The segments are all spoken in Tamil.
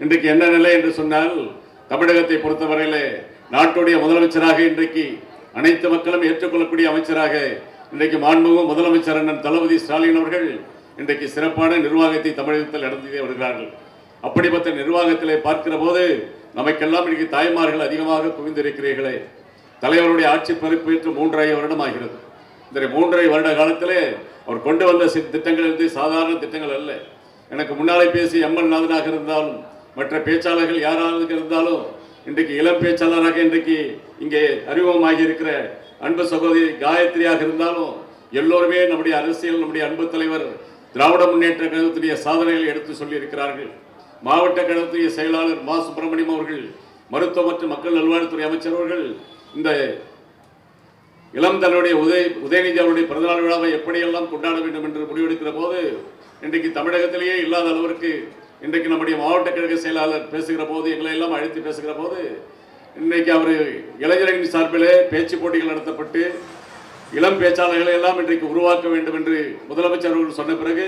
இன்றைக்கு என்ன நிலை என்று சொன்னால் தமிழகத்தை பொறுத்தவரையிலே நாட்டுடைய முதலமைச்சராக இன்றைக்கு அனைத்து மக்களும் ஏற்றுக்கொள்ளக்கூடிய அமைச்சராக இன்றைக்கு மாண்புமிகு முதலமைச்சர் அண்ணன் தளபதி ஸ்டாலின் அவர்கள் இன்றைக்கு சிறப்பான நிர்வாகத்தை தமிழகத்தில் நடத்தி வருகிறார்கள். அப்படிப்பட்ட நிர்வாகத்திலே பார்க்கிற போது நமக்கெல்லாம் இன்றைக்கு தாய்மார்கள் அதிகமாக குவிந்திருக்கிறீர்களே. தலைவருடைய ஆட்சி பொறுப்பேற்று மூன்றரை வருடம் ஆகிறது இந்த மூன்றரை வருட காலத்திலே அவர் கொண்டு வந்த திட்டங்கள் வந்து சாதாரண திட்டங்கள் அல்ல. எனக்கு முன்னாலே பேசி எம்எல் நாதனாக இருந்தாலும் மற்ற பேச்சாளர்கள் யாராவது இருந்தாலும் இன்றைக்கு இளம் பேச்சாளராக இன்றைக்கு இங்கே அறிமுகமாகி இருக்கிற அன்பு சகோதரி காயத்ரியாக இருந்தாலும் எல்லோருமே நம்முடைய அரசியல் நம்முடைய அன்பு தலைவர் திராவிட முன்னேற்ற கழகத்துடைய சாதனைகளை எடுத்து சொல்லியிருக்கிறார்கள். மாவட்ட கழகத்துடைய செயலாளர் மா சுப்பிரமணியம் அவர்கள் மருத்துவ மற்றும் மக்கள் நல்வாழ்வுத்துறை அமைச்சர் அவர்கள் இந்த இளம் தலைவருடைய உதய உதயநிதி அவருடைய பிறந்தநாள் விழாவை எப்படியெல்லாம் கொண்டாட வேண்டும் என்று முடிவெடுக்கிற போது இன்றைக்கு தமிழகத்திலேயே இல்லாத அளவிற்கு இன்றைக்கு நம்முடைய மாவட்ட கழக செயலாளர் பேசுகிற போது எங்களை எல்லாம் அழைத்து பேசுகிற போது இன்றைக்கு அவர் இளைஞர்களின் சார்பிலே பேச்சு போட்டிகள் நடத்தப்பட்டு இளம் பேச்சாளர்களை எல்லாம் இன்றைக்கு உருவாக்க வேண்டும் என்று முதலமைச்சர் அவர்கள் சொன்ன பிறகு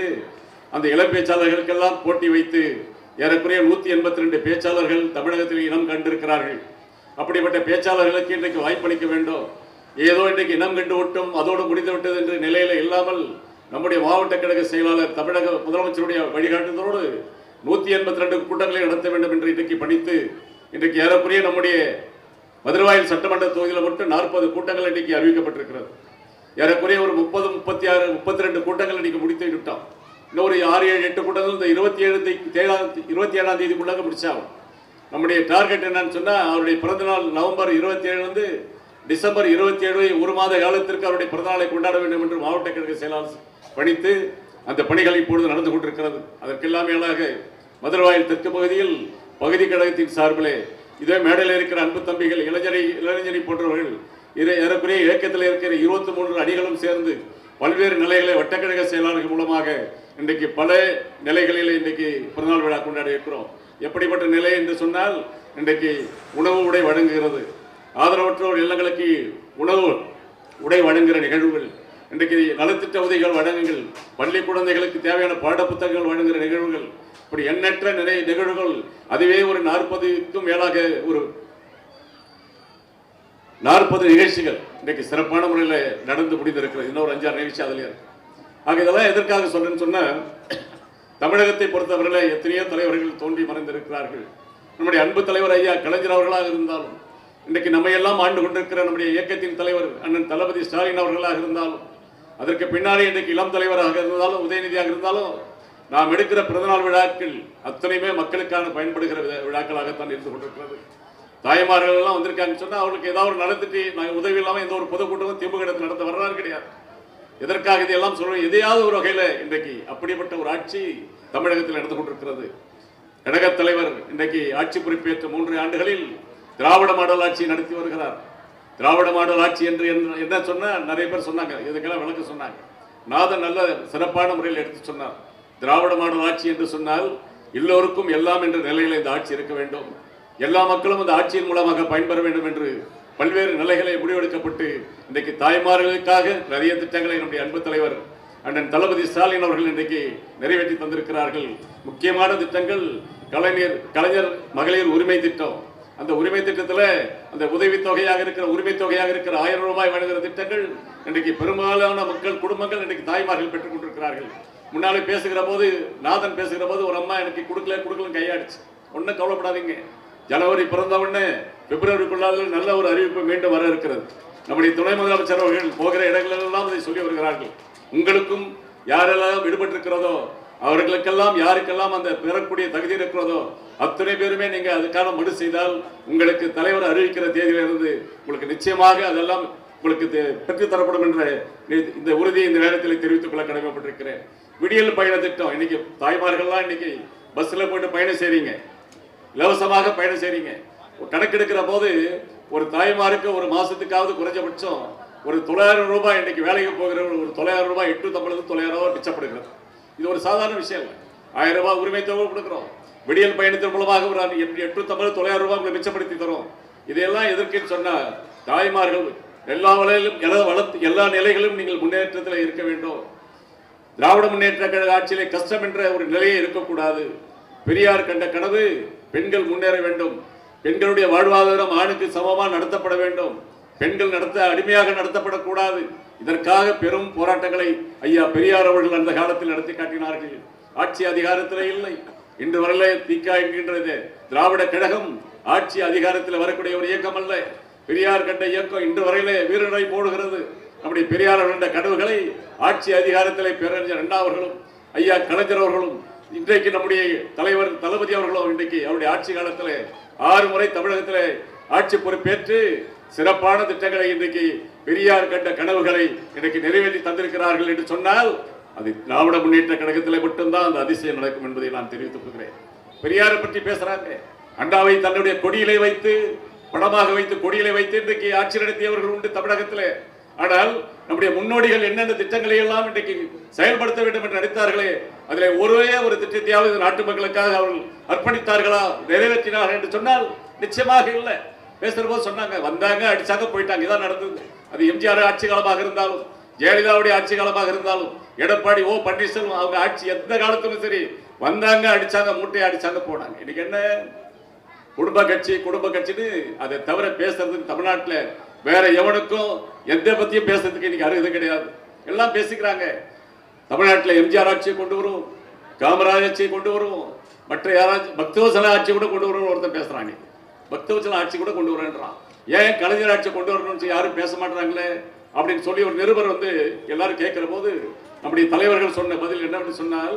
அந்த இளம் பேச்சாளர்களுக்கெல்லாம் போட்டி வைத்து ஏறக்குறைய நூற்றி எண்பத்தி ரெண்டு பேச்சாளர்கள் தமிழகத்தில் இனம் கண்டிருக்கிறார்கள். அப்படிப்பட்ட பேச்சாளர்களுக்கு இன்றைக்கு வாய்ப்பளிக்க வேண்டும். ஏதோ இன்றைக்கு இனம் கண்டு விட்டும் அதோடு முடிந்து விட்டது என்ற நிலையில் இல்லாமல் நம்முடைய மாவட்ட கழக செயலாளர் தமிழக முதலமைச்சருடைய வழிகாட்டுதலோடு நூற்றி எண்பத்தி ரெண்டு கூட்டங்களை நடத்த வேண்டும் என்று இன்றைக்கு பணித்து இன்றைக்கு ஏறக்குறைய நம்முடைய மதுரவாயில் சட்டமன்ற தொகுதியில் மட்டும் நாற்பது கூட்டங்கள் இன்றைக்கு அறிவிக்கப்பட்டிருக்கிறது. ஏறக்குறைய ஒரு முப்பது முப்பத்தி ஆறு முப்பத்தி ரெண்டு கூட்டங்கள் இன்றைக்கு முடித்து விட்டோம். இன்னும் ஒரு ஆறு ஏழு எட்டு கூட்டங்கள் இந்த இருபத்தி ஏழு ஏழாம் இருபத்தி ஏழாம் தேதிக்குள்ளாக முடிச்சாகும். நம்முடைய டார்கெட் என்னன்னு சொன்னால் அவருடைய பிறந்தநாள் நவம்பர் இருபத்தி ஏழு வந்து டிசம்பர் இருபத்தி ஏழு ஒரு மாத காலத்திற்கு அவருடைய பிறந்தநாளை கொண்டாட வேண்டும் என்று மாவட்ட கழக செயலாளர் பணித்து அந்த பணிகள் இப்பொழுது நடந்து கொண்டிருக்கிறது. அதற்கெல்லாம் மேலாக மதுரவாயில் தெற்கு பகுதியில் பகுதி கழகத்தின் சார்பிலே இதே மேடையில் இருக்கிற அன்பு தம்பிகள் இளைஞரை இளைஞரை போன்றவர்கள் இதை ஏறக்குறைய இயக்கத்தில் இருக்கிற இருபத்தி மூன்று அணிகளும் சேர்ந்து பல்வேறு நிலைகளை வட்டக்கழக செயலாளர்கள் மூலமாக இன்றைக்கு பல நிலைகளில் இன்றைக்கு பிறநாள் விழா கொண்டாடி இருக்கிறோம் எப்படிப்பட்ட நிலை என்று சொன்னால் இன்றைக்கு உணவு உடை வழங்குகிறது. ஆதரவற்றோர் இல்லங்களுக்கு உணவு உடை வழங்குகிற நிகழ்வுகள் இன்றைக்கு நலத்திட்ட உதவிகள் வழங்குங்கள் பள்ளி குழந்தைகளுக்கு தேவையான பாடப்புத்தகங்கள் வழங்குகிற நிகழ்வுகள் இப்படி எண்ணற்ற நிறை நிகழ்வுகள் அதுவே ஒரு நாற்பதுக்கும் மேலாக ஒரு நாற்பது நிகழ்ச்சிகள் இன்றைக்கு சிறப்பான முறையில் நடந்து முடிந்திருக்கிறது. இன்னொரு அஞ்சாறு நிகழ்ச்சி அதில் இருக்கு. ஆக இதெல்லாம் எதற்காக சொல்றேன்னு சொன்னால் தமிழகத்தை பொறுத்தவரையில் எத்தனையோ தலைவர்கள் தோன்றி மறைந்திருக்கிறார்கள். நம்முடைய அன்பு தலைவர் ஐயா கலைஞர் அவர்களாக இருந்தாலும் இன்றைக்கு நம்ம எல்லாம் ஆண்டு கொண்டிருக்கிற நம்முடைய இயக்கத்தின் தலைவர் அண்ணன் தளபதி ஸ்டாலின் அவர்களாக இருந்தாலும் அதற்கு பின்னாலே இன்றைக்கு இளம் தலைவராக இருந்தாலும் உதயநிதியாக இருந்தாலும் நாம் எடுக்கிற பிறந்தநாள் விழாக்கள் அத்தனையுமே மக்களுக்கான பயன்படுகிற விழா- விழாக்களாகத்தான் இருந்து கொண்டிருக்கிறது. தாய்மார்கள் எல்லாம் வந்திருக்காங்கன்னு சொன்னா அவர்களுக்கு ஏதாவது ஒரு நடந்துட்டு நாங்கள் உதவி இல்லாமல் எந்த ஒரு பொதுக்கூட்டமும் திமுக இடத்தில் நடத்த வரலாறு கிடையாது. எதற்காக இதையெல்லாம் சொல்றோம்? எதையாவது ஒரு வகையில் இன்றைக்கு அப்படிப்பட்ட ஒரு ஆட்சி தமிழகத்தில் நடந்து கொண்டிருக்கிறது. கழகத் தலைவர் இன்றைக்கு ஆட்சி பொறுப்பேற்ற மூன்று ஆண்டுகளில் திராவிட மாடல் ஆட்சி நடத்தி வருகிறார். திராவிட மாடல் ஆட்சி என்று என்ன- என்ன நிறைய பேர் சொன்னாங்க. இதுக்கெல்லாம் விளக்க சொன்னாங்க. நாதன் நல்ல சிறப்பான முறையில் எடுத்து சொன்னார். திராவிட மாடல் ஆட்சி என்று சொன்னால் எல்லோருக்கும் எல்லாம் என்ற நிலையில் இந்த ஆட்சி இருக்க வேண்டும். எல்லா மக்களும் இந்த ஆட்சியின் மூலமாக பயன்பெற வேண்டும் என்று பல்வேறு நிலைகளை முடிவெடுக்கப்பட்டு இன்றைக்கு தாய்மார்களுக்காக நிறைய திட்டங்களை நம்முடைய அன்பு தலைவர் அண்ணன் தளபதி ஸ்டாலின் அவர்கள் இன்றைக்கு நிறைவேற்றி தந்திருக்கிறார்கள். முக்கியமான திட்டங்கள் கலைஞர் கலைஞர் மகளிர் உரிமை திட்டம். அந்த உரிமை திட்டத்தில் அந்த உதவித்தொகையாக இருக்கிற உரிமை தொகையாக இருக்கிற ஆயிரம் ரூபாய் வழங்குகிற திட்டங்கள் இன்றைக்கு பெரும்பாலான மக்கள் குடும்பங்கள் இன்றைக்கு தாய்மார்கள் பெற்றுக் கொண்டிருக்கிறார்கள். முன்னாலே பேசுகிற போது நாதன் பேசுகிற போது ஒரு அம்மா எனக்கு கொடுக்கல கொடுக்கலன்னு கையாடிச்சு. ஒன்றும் கவலைப்படாதீங்க. ஜனவரி பிறந்த உடனே பிப்ரவரிக்குள்ளாக நல்ல ஒரு அறிவிப்பு மீண்டும் வர இருக்கிறது. நம்முடைய துணை முதலமைச்சர் அவர்கள் போகிற இடங்களெல்லாம் இதை சொல்லி வருகிறார்கள். உங்களுக்கும் யாரெல்லாம் விடுபட்டிருக்கிறதோ அவர்களுக்கெல்லாம் யாருக்கெல்லாம் அந்த பெறக்கூடிய தகுதி இருக்கிறதோ அத்தனை பேருமே நீங்கள் அதுக்கான மனு செய்தால் உங்களுக்கு தலைவர் அறிவிக்கிற தேதியிலிருந்து உங்களுக்கு நிச்சயமாக அதெல்லாம் உங்களுக்கு பெற்றுத்தரப்படும் என்ற இந்த உறுதியை இந்த நேரத்தில் தெரிவித்துக் கொள்ள கடமைப்பட்டிருக்கிறேன். விடியல் பயண திட்டம். இன்னைக்கு தாய்மார்கள்லாம் இன்னைக்கு பஸ்ல போயிட்டு பயணம் செய்றீங்க. இலவசமாக பயணம் செய்றீங்க. கணக்கெடுக்கிற போது ஒரு தாய்மாருக்கு ஒரு மாசத்துக்காவது குறைஞ்சபட்சம் ஒரு தொள்ளாயிரம் ரூபாய் இன்னைக்கு வேலைக்கு போகிற ஒரு தொள்ளாயிரம் ரூபாய் எட்டு தமிழக தொள்ளாயிரம் ரூபாய் மிச்சப்படுகிறது. இது ஒரு சாதாரண விஷயம் இல்லை. ஆயிரம் ரூபாய் உரிமை தொகை கொடுக்குறோம். விடியல் பயணத்தின் மூலமாக ஒரு எட்டு- எட்டு தமிழ் தொள்ளாயிரம் ரூபாய் உங்களை மிச்சப்படுத்தி தரும். இதையெல்லாம் எதிர்க்குன்னு சொன்னால் தாய்மார்கள் எல்லா வலையிலும் எல்லா வளர்த்து எல்லா நிலைகளிலும் நீங்கள் முன்னேற்றத்தில் இருக்க வேண்டும். திராவிட முன்னேற்ற கழக ஆட்சியிலே கஷ்டம் என்ற ஒரு நிலையே இருக்கக்கூடாது. பெரியார் கண்ட கனவு பெண்கள் முன்னேற வேண்டும். பெண்களுடைய வாழ்வாதாரம் ஆணுக்கு சமமாக நடத்தப்பட வேண்டும். பெண்கள் நடத்த அடிமையாக நடத்தப்படக்கூடாது. இதற்காக பெரும் போராட்டங்களை ஐயா பெரியார் அவர்கள் அந்த காலத்தில் நடத்தி காட்டினார்கள். ஆட்சி அதிகாரத்தில் இல்லை. இன்று வரல திகா என்கின்றது. திராவிட கழகம் ஆட்சி அதிகாரத்தில் வரக்கூடிய ஒரு இயக்கம் அல்ல பெரியார் கண்ட இயக்கம் இன்று வரையிலே வீரரை போடுகிறது. நம்முடைய பெரியார் அவர்கள் கண்ட கனவுகளை ஆட்சி அதிகாரத்தில் பேரறிஞர் அண்ணா அவர்களும் ஐயா கலைஞர் அவர்களும் இன்றைக்கு நம்முடைய தலைவர் தளபதி அவர்களும் இன்றைக்கு அவருடைய ஆட்சி காலத்தில் ஆறு முறை தமிழகத்தில் ஆட்சி பொறுப்பேற்று சிறப்பான திட்டங்களை இன்றைக்கு பெரியார் கண்ட கனவுகளை இன்றைக்கு நிறைவேற்றி தந்திருக்கிறார்கள் என்று சொன்னால் அது திராவிட முன்னேற்ற கழகத்தில் மட்டும்தான் அந்த அதிசயம் நடக்கும் என்பதை நான் தெரிவித்துக் கொள்கிறேன். பெரியாரை பற்றி பேசுறாங்க அண்ணாவை தன்னுடைய கொடியிலே வைத்து படமாக வைத்து கொடியிலே வைத்து இன்றைக்கு ஆட்சி நடத்தியவர்கள் உண்டு தமிழகத்தில். ஆனால் நம்முடைய முன்னோடிகள் என்னென்ன திட்டங்களை எல்லாம் இன்றைக்கு செயல்படுத்த வேண்டும் என்று நினைத்தார்களே அதில் ஒரே ஒரு திட்டத்தையாவது நாட்டு மக்களுக்காக அவர்கள் அர்ப்பணித்தார்களா நிறைவேற்றினார்கள் என்று சொன்னால் நிச்சயமாக இல்லை. பேசுகிற போது சொன்னாங்க வந்தாங்க அடிச்சாங்க போயிட்டாங்க. இதான் நடந்தது. அது எம்ஜிஆர் ஆட்சி காலமாக இருந்தாலும் ஜெயலலிதாவுடைய ஆட்சி காலமாக இருந்தாலும் எடப்பாடி ஓ பன்னீர்செல்வம் அவங்க ஆட்சி எந்த காலத்திலும் சரி வந்தாங்க அடிச்சாங்க மூட்டையை அடிச்சாங்க போனாங்க. இன்னைக்கு என்ன குடும்ப கட்சி குடும்ப கட்சின்னு அதை தவிர பேசுறதுக்கு தமிழ்நாட்டில் வேற எவனுக்கும் எந்த பத்தியும் பேசுறதுக்கு இன்னைக்கு அருகதை கிடையாது. எல்லாம் பேசிக்கிறாங்க. தமிழ்நாட்டில் எம்ஜிஆர் ஆட்சியை கொண்டு வருவோம் காமராஜ் ஆட்சியை கொண்டு வருவோம் மற்ற யாராச்சும் பக்தவசன ஆட்சி கூட கொண்டு வருவோம் ஒருத்தன் பேசுறாங்க பக்தவசன ஆட்சி கூட கொண்டு வரேன்றான். ஏன் கலைஞர் ஆட்சி கொண்டு வரணும்னு யாரும் பேச மாட்டாங்களே அப்படின்னு சொல்லி ஒரு நிருபர் வந்து எல்லாரும் கேட்கிற போது நம்முடைய தலைவர்கள் சொன்ன பதில் என்ன அப்படின்னு சொன்னால்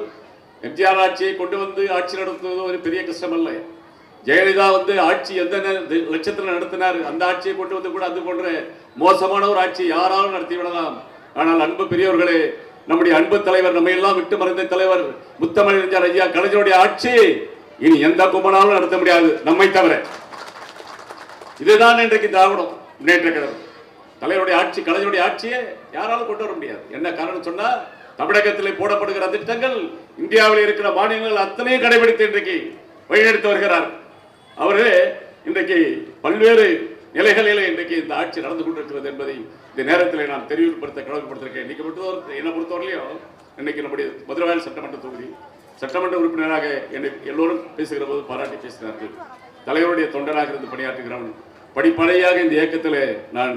எம்ஜிஆர் ஆட்சியை கொண்டு வந்து ஆட்சி நடத்துவது ஒரு பெரிய கஷ்டம் இல்லை ஜெயலலிதா வந்து ஆட்சி எந்த நே- லட்சத்தில் நடத்தினார்? அந்த ஆட்சியை கொண்டு வந்து கூட அது போன்ற மோசமான ஒரு ஆட்சி யாராலும் நடத்தி விடலாம். ஆனால் அன்பு பெரியவர்களே நம்முடைய அன்பு தலைவர் நம்ம எல்லாம் விட்டு மறைந்த தலைவர் முத்தமிழறிஞர் ஐயா கலைஞருடைய ஆட்சி இனி எந்த கும்பனாலும் நடத்த முடியாது நம்மை தவிர. இதுதான் இன்றைக்கு திராவிடம் முன்னேற்ற கழகம். தலைவருடைய ஆட்சி கலைஞருடைய ஆட்சியை யாராலும் கொண்டு வர முடியாது. என்ன காரணம் சொன்னா தமிழகத்திலே போடப்படுகிற திட்டங்கள் இந்தியாவில் இருக்கிற மாநிலங்கள் அத்தனையும் கடைபிடித்து இன்றைக்கு வழிநடத்தி வருகிறார் அவரே இன்றைக்கு பல்வேறு நிலைகளிலே இன்றைக்கு இந்த ஆட்சி நடந்து கொண்டிருக்கிறது என்பதை இந்த நேரத்தில் நான் தெரிவுபடுத்த கடமைப்படுத்திருக்கேன் இன்னைக்கு பொறுத்தவரை என்னை பொறுத்தவரையிலையும் இன்னைக்கு நம்முடைய மதுரவாயல் சட்டமன்ற தொகுதி சட்டமன்ற உறுப்பினராக என்னை எல்லோரும் பேசுகிற போது பாராட்டி பேசினார்கள். தலைவருடைய தொண்டராக இருந்து பணியாற்றுகிறவன் படிப்படையாக இந்த இயக்கத்தில் நான்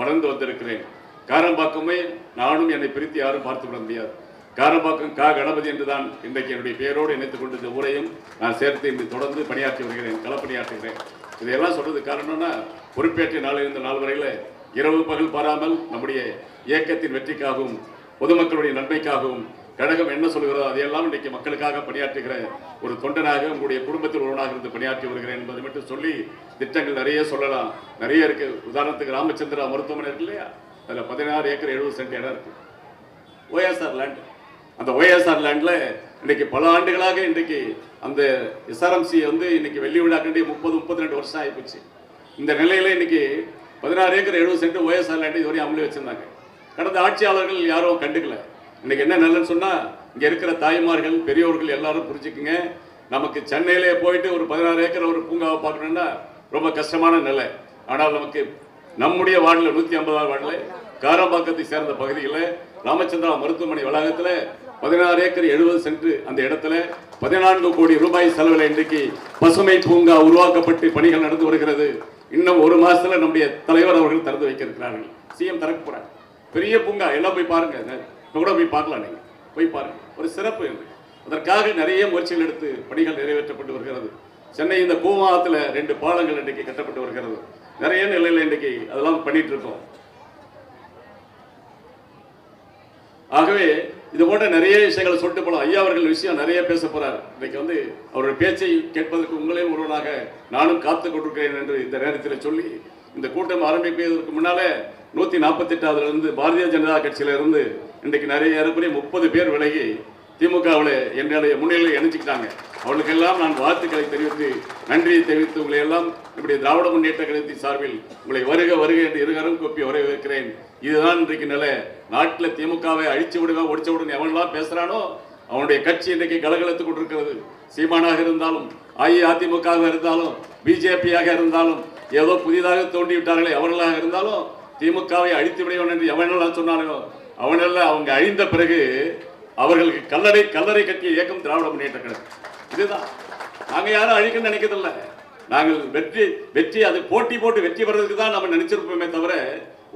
வளர்ந்து வந்திருக்கிறேன். காரம்பாக்கமே நானும் என்னை பிரித்து யாரும் பார்த்து விட முடியாது. காரம்பாக்கம் கா கணபதி என்றுதான் இன்றைக்கு என்னுடைய பெயரோடு இணைத்துக் கொண்டு இந்த ஊரையும் நான் சேர்த்து இன்று தொடர்ந்து பணியாற்றி வருகிறேன் களப்பணியாற்றுகிறேன். இதையெல்லாம் சொல்றது காரணம்னா பொறுப்பேற்ற நாளிலிருந்து நாள் வரையில் இரவு பகல் பாராமல் நம்முடைய இயக்கத்தின் வெற்றிக்காகவும் பொதுமக்களுடைய நன்மைக்காகவும் கழகம் என்ன சொல்கிறதோ அதையெல்லாம் இன்றைக்கு மக்களுக்காக பணியாற்றுகிற ஒரு தொண்டனாக உங்களுடைய குடும்பத்தில் ஒருவனாக இருந்து பணியாற்றி வருகிறேன் என்பதை மட்டும் சொல்லி திட்டங்கள் நிறைய சொல்லலாம். நிறைய இருக்கு. உதாரணத்துக்கு ராமச்சந்திரா மருத்துவமனை இருக்கு இல்லையா? அதில் பதினாறு ஏக்கர் எழுபது சென்ட் இடம் இருக்கு. OSR land. அந்த ஒய்எஸ்ஆர் லேண்டில் இன்றைக்கி பல ஆண்டுகளாக இன்றைக்கு அந்த எஸ்ஆர்எம்சி வந்து இன்றைக்கி வெள்ளி விழாக்கண்டி முப்பது முப்பத்தி ரெண்டு வருஷம் ஆகிப்போச்சு. இந்த நிலையில் இன்றைக்கி பதினாறு ஏக்கர் எழுபது சென்ட் ஒய்எஸ்ஆர் லேண்டு இதுவரையும் அமலி வச்சுருந்தாங்க. கடந்த ஆட்சியாளர்கள் யாரும் கண்டுக்கல. இன்றைக்கி என்ன நல்லன்னு சொன்னால் இங்கே இருக்கிற தாய்மார்கள் பெரியோர்கள் எல்லாரும் புரிஞ்சுக்குங்க. நமக்கு சென்னையிலே போயிட்டு ஒரு பதினாறு ஏக்கர் ஒரு பூங்காவை பார்க்கணுன்னா ரொம்ப கஷ்டமான நிலை. ஆனால் நமக்கு நம்முடைய வார்டில் நூற்றி ஐம்பதாவது வார்டில் காரம்பாக்கத்தை சேர்ந்த பகுதியில் ராமச்சந்திரா மருத்துவமனை வளாகத்தில் பதினாறு ஏக்கர் எழுபது சென்ட் அந்த இடத்துல பதினான்கு கோடி ரூபாய் செலவில் இன்றைக்கு பசுமை பூங்கா உருவாக்கப்பட்டு பணிகள் நடந்து வருகிறது. இன்னும் ஒரு மாசத்துல நம்முடைய தலைவர் அவர்கள் திறந்து வைக்க இருக்கிறார்கள் சிஎம் திறக்க போறாங்க பெரிய பூங்கா எல்லாம் போய் பாருங்க. கூட போய் பார்க்கலாம் நீங்க. போய் பாருங்க. ஒரு சிறப்பு என்று அதற்காக நிறைய முயற்சிகள் எடுத்து பணிகள் நிறைவேற்றப்பட்டு வருகிறது. சென்னை இந்த கூவாத்துல ரெண்டு பாலங்கள் இன்றைக்கு கட்டப்பட்டு வருகிறது. நிறைய நிலையில் இன்றைக்கு அதெல்லாம் பண்ணிட்டு இருக்கோம். ஆகவே இது போன்ற நிறைய விஷயங்களை சொல்லிட்டு போல ஐயா அவர்கள் விஷயம் நிறைய பேச போறார். இன்னைக்கு வந்து அவருடைய பேச்சை கேட்பதற்கு உங்களையும் ஒருவனாக நானும் காத்து கொண்டிருக்கிறேன் என்று இந்த நேரத்தில் சொல்லி இந்த கூட்டம் ஆரம்பிப்பதற்கு முன்னாலே நூத்தி நாற்பத்தி எட்டாவதுல இருந்து பாரதிய ஜனதா கட்சியில இருந்து இன்றைக்கு நிறைய ஏறக்குறைய முப்பது பேர் விலகி திமுகவில் என்னுடைய முன்னிலையில் இணைச்சிக்கிட்டாங்க அவளுக்கெல்லாம் நான் வாழ்த்துக்களை தெரிவித்து நன்றியை தெரிவித்து உங்களை எல்லாம் இப்படி திராவிட முன்னேற்ற கழகத்தின் சார்பில் உங்களை வருக வருக என்று இருகரும் கூப்பி வரவேற்கிறேன். இதுதான் இன்றைக்கு நிலை. நாட்டில் திமுகவை அழிச்சு விடுவேன் ஒடிச்சு விடுவேன் எவன்லாம் பேசுறானோ அவனுடைய கட்சி இன்றைக்கு கலகலத்துக் கொண்டிருக்கிறது. சீமானாக இருந்தாலும் அஇஅதிமுகவாக இருந்தாலும் பிஜேபியாக இருந்தாலும் ஏதோ புதிதாக தோண்டி விட்டார்களே அவர்களாக இருந்தாலும் திமுகவை அழித்து விடுவேன் என்று எவனெல்லாம் சொன்னார்களோ அவனெல்லாம் அவங்க அழிந்த பிறகு அவர்களுக்கு கல்லறை கல்லறை கட்டிய இயக்கம் திராவிட முன்னேற்ற கழகம். இதுதான். நாங்கள் யாரும் அழிக்கணும்னு நினைக்கிறதில்ல. நாங்கள் வெற்றி வெற்றி அது போட்டி போட்டு வெற்றி பெறதுக்கு தான் நம்ம நினைச்சிருப்போமே தவிர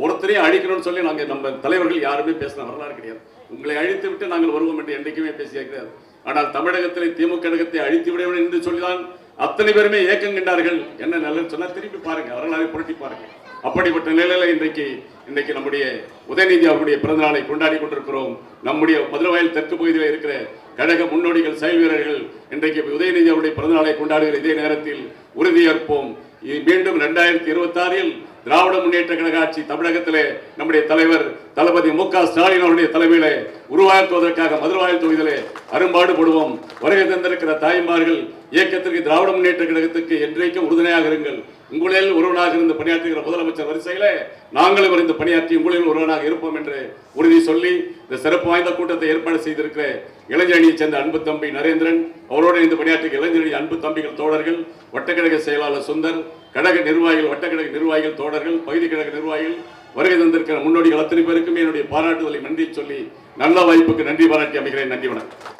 ஒருத்தரையும் அழிக்கணும்னு சொல்லி நாங்கள் நம்ம தலைவர்கள் யாருமே பேசின வரலாறு கிடையாது. உங்களை அழித்து விட்டு நாங்கள் வருவோம் என்று என்றைக்குமே பேசிய கிடையாது. ஆனால் தமிழகத்தில் திமுக கழகத்தை அழித்து விட என்று சொல்லிதான் அத்தனை பேருமே ஏக்கம் கண்டார்கள். என்ன நல்லது சொன்னால் திருப்பி பாருங்க வரலாறு புரட்டி பாருங்க. அப்படிப்பட்ட நிலையில இன்றைக்கு இன்றைக்கு நம்முடைய உதயநிதி அவருடைய பிறந்த நாளை கொண்டாடி கொண்டிருக்கிறோம். நம்முடைய மதுரவாயில் தெற்கு பகுதியில் இருக்கிற கழக முன்னோடிகள் செயல் வீரர்கள் இன்றைக்கு உதயநிதி அவருடைய பிறந்த நாளை கொண்டாடுகிற இதே நேரத்தில் உறுதியேற்போம். மீண்டும் ரெண்டாயிரத்தி இருபத்தாறில் திராவிட முன்னேற்ற கழக ஆட்சி தமிழகத்திலே நம்முடைய தலைவர் தளபதி மு க ஸ்டாலின் அவருடைய தலைமையிலே உருவாக்குவதற்காக மதுரவாயல் தொகுதியிலே அரும்பாடுபடுவோம் வருகை தந்திருக்கிற தாய்மார்கள் இயக்கத்திற்கு திராவிட முன்னேற்ற கழகத்துக்கு என்றைக்கும் உறுதுணையாக இருங்கள். உங்களில் ஒருவனாக இருந்து பணியாற்றுகிற முதலமைச்சர் வரிசையில் நாங்களும் இருந்து பணியாற்றி உங்களில் ஒருவனாக இருப்போம் என்று உறுதி சொல்லி இந்த சிறப்பு வாய்ந்த கூட்டத்தை ஏற்பாடு செய்திருக்கிற இளைஞரணியைச் சேர்ந்த அன்பு தம்பி நரேந்திரன் அவரோடு இருந்து பணியாற்றிய இளைஞரணி அன்பு தம்பிகள் தோழர்கள் வட்டக்கழக செயலாளர் சுந்தர் கழக நிர்வாகிகள் வட்டக்கழக நிர்வாகிகள் தோழர்கள் பகுதி கழக நிர்வாகிகள் வருகை தந்திருக்கிற முன்னோடிகள் அத்தனை பேருக்கும் என்னுடைய பாராட்டுதலை நன்றி சொல்லி நல்ல வாய்ப்புக்கு நன்றி பாராட்டி அமைகிறேன். நன்றி வணக்கம்.